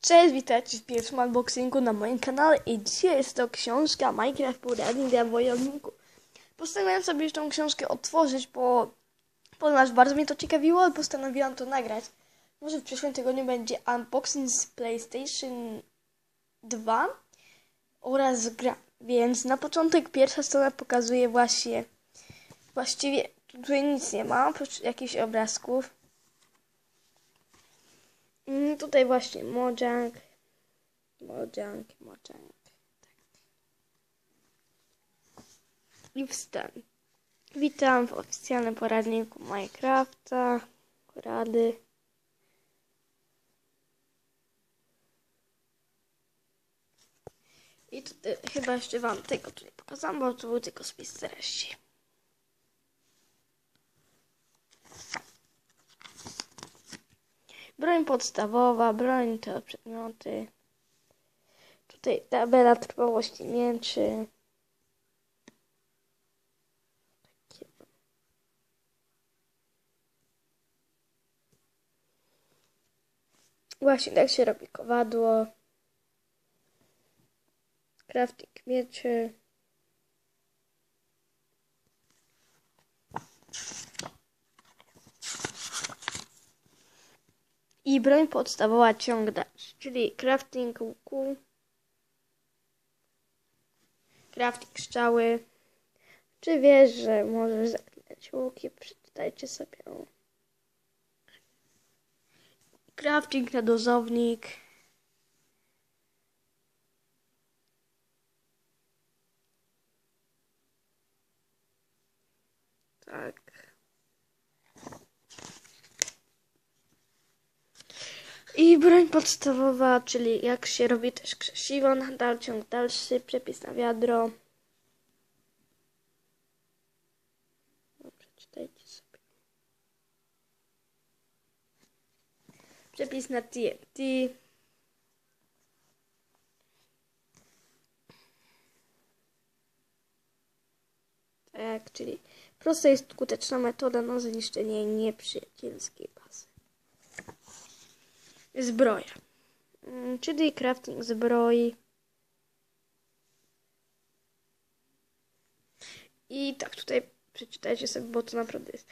Cześć, witajcie w pierwszym unboxingu na moim kanale i dzisiaj jest to książka Minecraft Poradnik dla wojowników. Postanowiłam sobie już tą książkę otworzyć, bo ponieważ bardzo mnie to ciekawiło i postanowiłam to nagrać. Może w przyszłym tygodniu będzie unboxing z PlayStation 2 oraz gra. Więc na początek pierwsza strona pokazuje właśnie, właściwie tutaj nic nie ma, oprócz jakichś obrazków. Mm, Tutaj właśnie Mojang. Mojang, Mojang. Tak. I wstań. Witam w oficjalnym poradniku Minecrafta. Rady. I tutaj chyba jeszcze wam tego tu nie pokazałam, bo to był tylko spis treści. Broń podstawowa, broń to przedmioty. Tutaj tabela trwałości. Takie. Właśnie tak się robi kowadło. Crafting mieczy. I broń podstawowa ciąg dalszy, czyli crafting łuku, crafting strzały. Czy wiesz, że możesz zaklinać łuki? Przeczytajcie sobie. Crafting na dozownik. Tak. Broń podstawowa, czyli jak się robi też krzesiwo, nadal ciąg dalszy, przepis na wiadro. Przeczytajcie sobie. Przepis na TNT. Tak, czyli prosta i skuteczna metoda na zniszczenie nieprzyjacielskiej bazy. Zbroja. Mm, Czyli crafting zbroi. I tak tutaj przeczytajcie sobie, bo to naprawdę jest,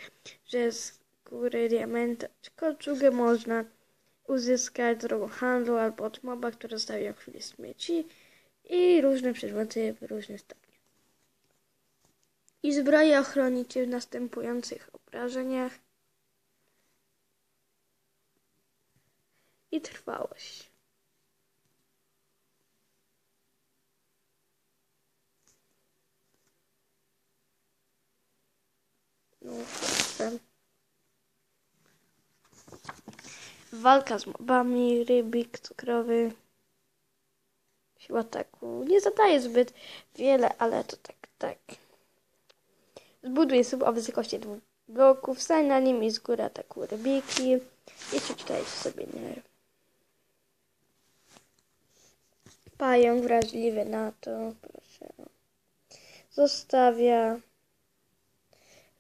że z góry diamenta czy kolczugę można uzyskać drogą handlu albo od moba, który zostawił w chwili śmieci i różne przedmioty w różnych stopniach. I zbroja ochroni cię w następujących obrażeniach. I trwałość. No, proszę. Walka z mobami, rybik cukrowy. Siła ataku nie zadaje zbyt wiele, ale to tak, tak. Zbuduj sub o wysokości dwóch bloków, stań na nim i z góry atakuj rybiki. I przeczytajcie sobie, nie Pająk wrażliwy na to, proszę. Zostawia.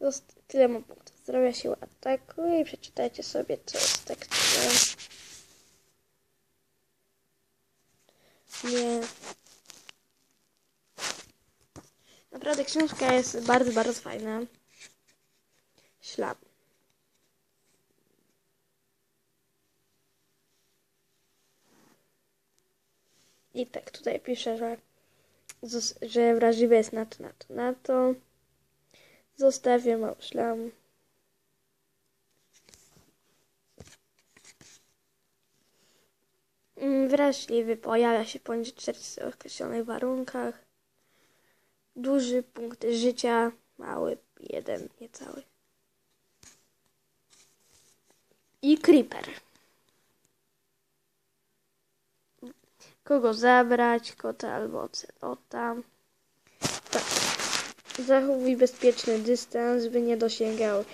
Zost tyle ma punktów zdrowia, siła ataku i przeczytajcie sobie, co jest tekście. Nie. Naprawdę książka jest bardzo, bardzo fajna. Ślad. I tak tutaj pisze, że, że wrażliwy jest na to, na to, na to. Zostawię mały szlam. Wrażliwy pojawia się poniżej 400 określonych warunkach. Duży punkt życia, mały, jeden, niecały. I creeper. Kogo zabrać, kota albo ocelota. Tak. Zachowuj bezpieczny dystans, by nie dosięgał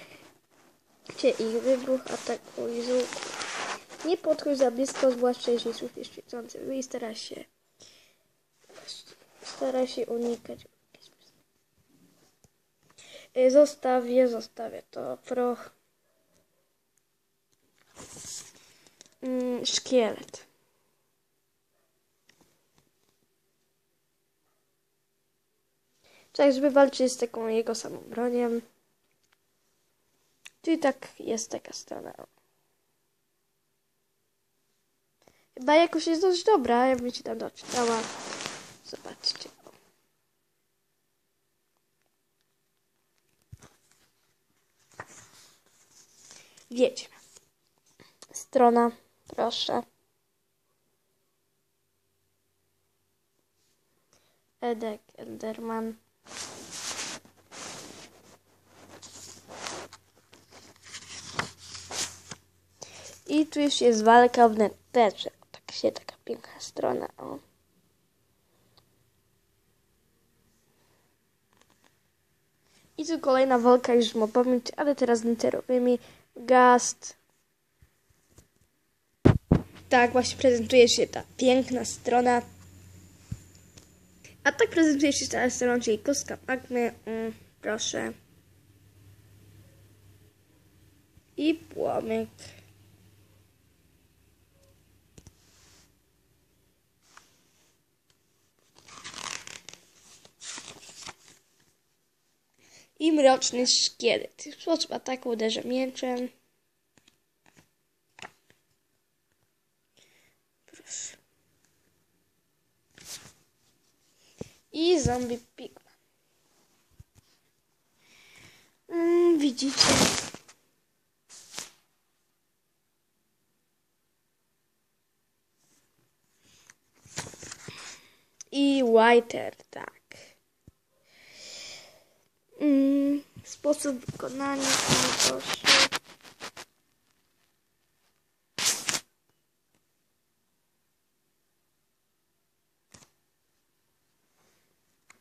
cię ich wybuch, atakuj z łuku. Nie podchodź za blisko, zwłaszcza jeśli słyszysz świecący i stara się stara się unikać. Zostawię, zostawię to proch. Mm, szkielet. Tak, żeby walczyć z taką jego samą bronią. Czyli tak jest taka strona. Chyba jakoś jest dość dobra, ja bym ci tam doczytała. Zobaczcie. Wiedźma. Strona, proszę. Edek Enderman. Tu już jest walka w tak się taka piękna strona. O. I tu kolejna walka już z mobami, ale teraz neterowymi. Gast. Tak właśnie prezentuje się ta piękna strona. A tak prezentuje się ta strona, czyli kostka magmy. Mm, proszę. I płomyk. I mroczny szkielet. W sposób ataku uderza mieczem. Proszę. I zombie pigman. Mm, widzicie? I whiter, tak. Mm, sposób wykonania, proszę.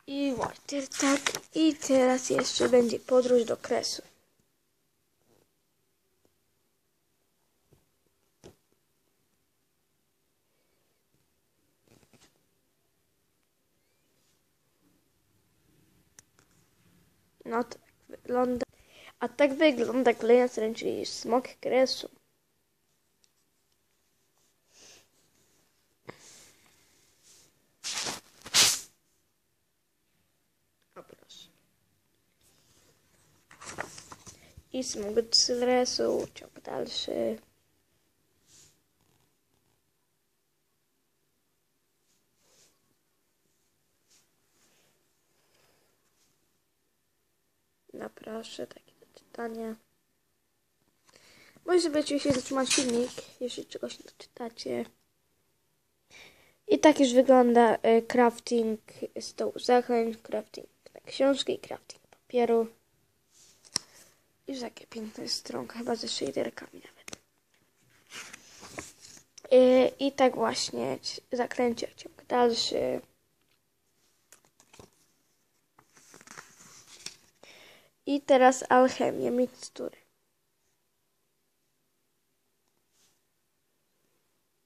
I water, tak. I teraz jeszcze będzie podróż do kresu. No tak wygląda. A tak wygląda strona, czyli smok kresu. O proszę. I smok kresu, ciąg dalszy. Proszę, takie do czytania. Może sobie oczywiście zatrzymać filmik, jeśli czegoś nie doczytacie. I tak już wygląda y, crafting stołu zachęć, crafting na książki i crafting papieru. I takie piękne stronka, chyba ze shaderkami nawet. Y, I tak właśnie zakręcie ciąg dalszy. I teraz alchemia, mikstury.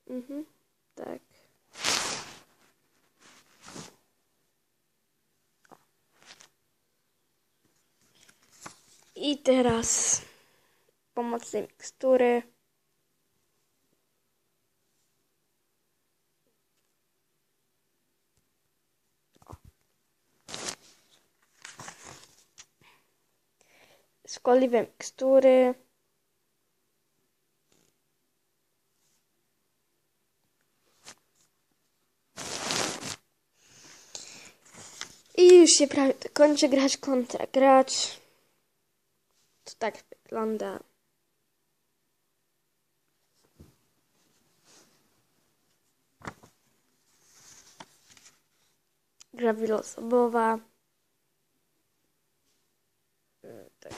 Mhm, tak. I teraz pomocne mikstury. Szkodliwe mikstury. I już się prawie kończy grać kontra gracz. To tak wygląda. Gra wieloosobowa. Tak.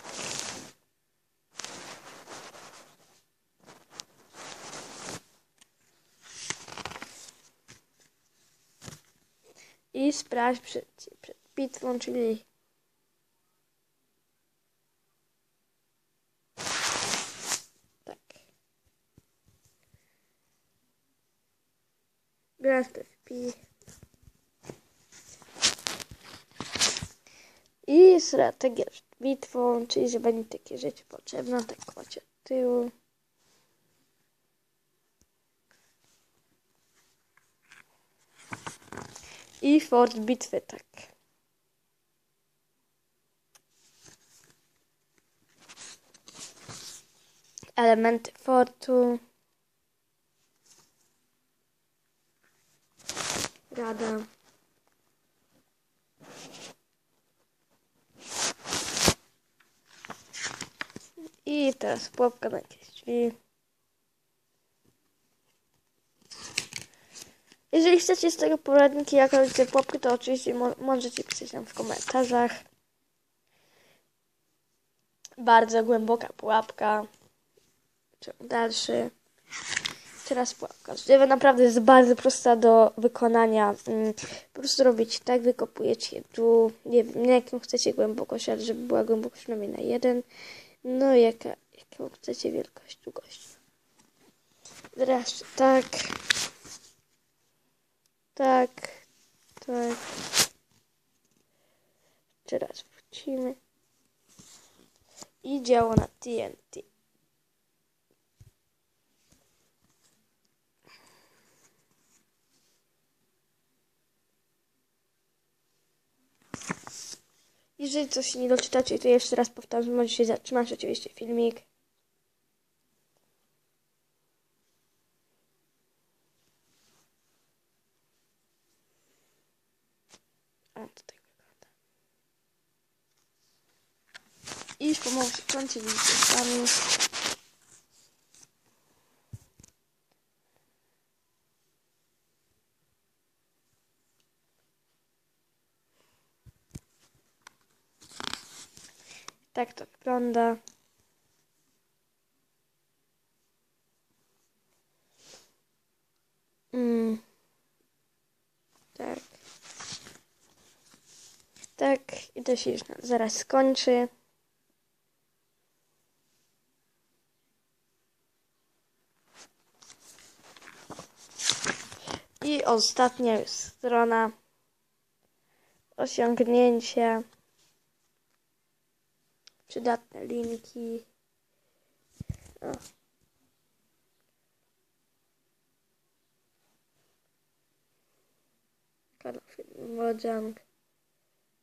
I sprawdź przed, przed bitwą, czyli tak. Grand PvP. I strategia przed bitwą, czyli że będzie takie rzeczy potrzebne, tak macie od tyłu. I fort bitwy, tak. Elementy fortu. Rada. I teraz pułapka na jakieś drzwi. Jeżeli chcecie z tego poradniki, jak robicie pułapki, to oczywiście mo możecie pisać nam w komentarzach. Bardzo głęboka pułapka. Dalszy. Teraz pułapka. Drzewo naprawdę jest bardzo prosta do wykonania. Mm, Po prostu robicie tak, wykopujecie tu, nie wiem, jaką chcecie głębokość, ale żeby była głębokość przynajmniej na jeden. No jaka, jaką chcecie wielkość, długość. Teraz tak. Tak. Tak. Teraz wrócimy. I działa na TNT. Jeżeli coś nie doczytacie, to jeszcze raz powtarzam, możecie zatrzymać oczywiście filmik. A, tutaj wygląda. I już pomału się kończy, widzicie sami. Tak to wygląda. Mm. Tak. Tak, i to się już zaraz skończy. I ostatnia strona. Osiągnięcia. Przydatne linki. O. Mojang.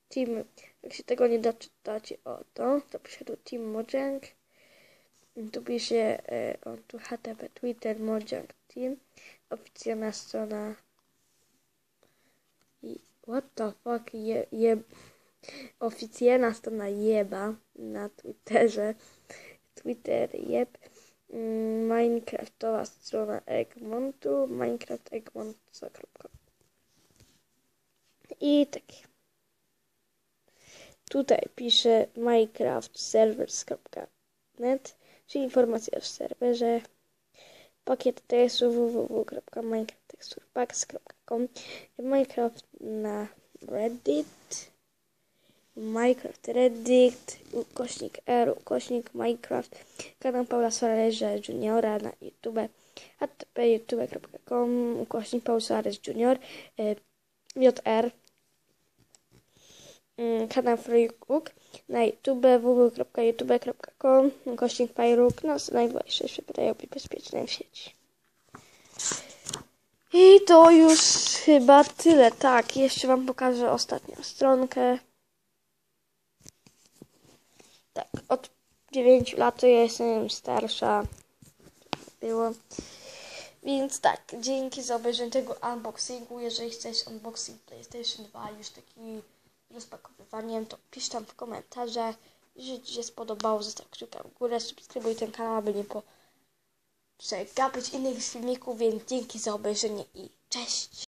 Team. Jak się tego nie doczytacie o to, to pisze tu Team Mojang. Tu pisze e, on tu HTTP Twitter Mojang Team. Oficjalna strona. What the fuck je, je, oficjalna strona jeba na Twitterze. Twitter jeb. Mm, Minecraftowa strona Egmontu. minecraftegmont.com I tak. Tutaj pisze minecraftservers.net, czyli informacja o serwerze. Pakiet tekstu www.minecrafttexturepacks.com Minecraft na Reddit. Minecraft Reddit, ukośnik R, ukośnik Minecraft, kanał Paula Soares Juniora na YouTube, http youtube.com, ukośnik Paul Soares Junior, y, JR, y, kanał Facebook na YouTube www.youtube.com, ukośnik Pyruk, no najważniejsze się pytają o bezpiecznej sieci. I to już chyba tyle. Tak, jeszcze Wam pokażę ostatnią stronkę. Tak, od 9 lat ja jestem starsza. Było. Więc tak, dzięki za obejrzenie tego unboxingu. Jeżeli chcesz unboxing PlayStation 2, już taki rozpakowywaniem, to pisz tam w komentarzach. Jeżeli Ci się spodobało, zostaw kciuka w górę, subskrybuj ten kanał, aby nie po przegapić innych filmików, więc dzięki za obejrzenie i cześć!